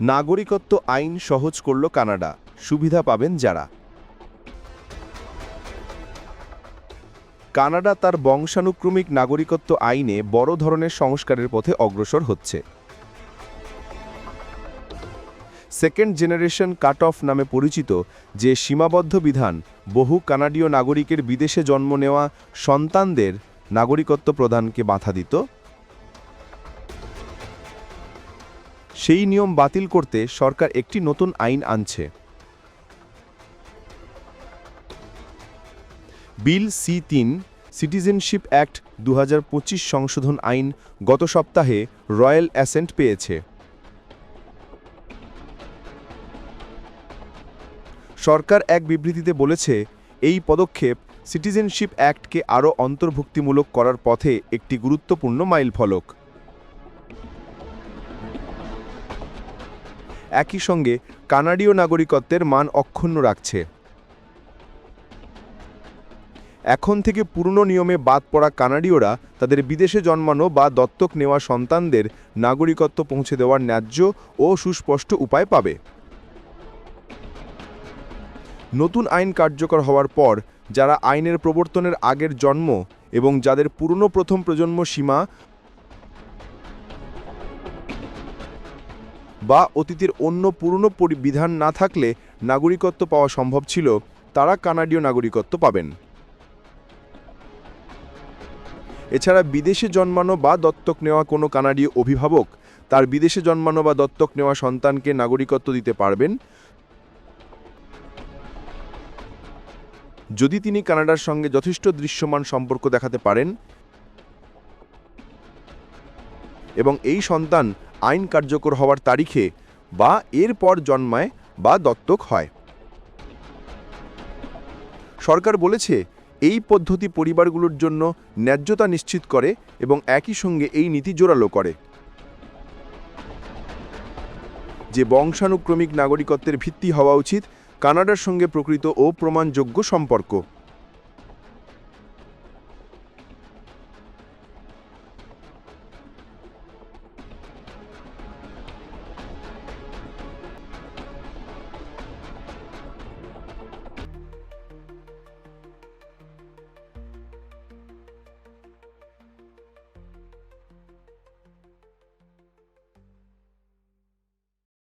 নাগরিকত্ব আইন সহজ করল কানাডা। সুবিধা পাবেন যারা। কানাডা তার বংশানুক্রমিক নাগরিকত্ব আইনে বড় ধরনের সংস্কারের পথে অগ্রসর হচ্ছে। সেকেন্ড জেনারেশন কাট অফ নামে পরিচিত যে সীমাবদ্ধ বিধান বহু কানাডীয় নাগরিকের বিদেশে জন্ম নেওয়া সন্তানদের নাগরিকত্ব প্রদানকে বাধা দিত সেই নিয়ম বাতিল করতে সরকার একটি নতুন আইন আনছে। বিল সি তিন, সিটিজেনশিপ অ্যাক্ট দু হাজার পঁচিশ সংশোধন আইন গত সপ্তাহে রয়্যাল অ্যাসেন্ট পেয়েছে। সরকার এক বিবৃতিতে বলেছে, এই পদক্ষেপ সিটিজেনশিপ অ্যাক্টকে আরও অন্তর্ভুক্তিমূলক করার পথে একটি গুরুত্বপূর্ণ মাইলফলক। একই সঙ্গে কানাডীয় নাগরিকত্বের মান অক্ষুণ্ণ রাখছে। এখন থেকে পুরনো নিয়মে বাদ পড়া কানাডীয়রা তাদের বিদেশে জন্মানো বা দত্তক নেওয়া সন্তানদের নাগরিকত্ব পৌঁছে দেওয়ার ন্যায্য ও সুস্পষ্ট উপায় পাবে। নতুন আইন কার্যকর হওয়ার পর, যারা আইনের প্রবর্তনের আগের জন্ম এবং যাদের পুরনো প্রথম প্রজন্ম সীমা বা অতীতের অন্য পুরনো পরি- বিধান না থাকলে নাগরিকত্ব পাওয়া সম্ভব ছিল, তারা কানাডীয় নাগরিকত্ব পাবেন। এছাড়া বিদেশে জন্মানো বা দত্তক নেওয়া কোনো কানাডীয় অভিভাবক, তার বিদেশে জন্মানো বা দত্তক নেওয়া সন্তানকে নাগরিকত্ব দিতে পারবেন। যদি তিনি কানাডার সঙ্গে যথেষ্ট দৃশ্যমান সম্পর্ক দেখাতে পারেন এবং এই সন্তান আইন কার্যকর হওয়ার তারিখে বা এর পর জন্মায় বা দত্তক হয়। সরকার বলেছে, এই পদ্ধতি পরিবারগুলোর জন্য ন্যায্যতা নিশ্চিত করে এবং একই সঙ্গে এই নীতি জোরালো করে। যে বংশানুক্রমিক নাগরিকত্বের ভিত্তি হওয়া উচিত, কানাডার সঙ্গে প্রকৃত ও প্রমাণযোগ্য সম্পর্ক।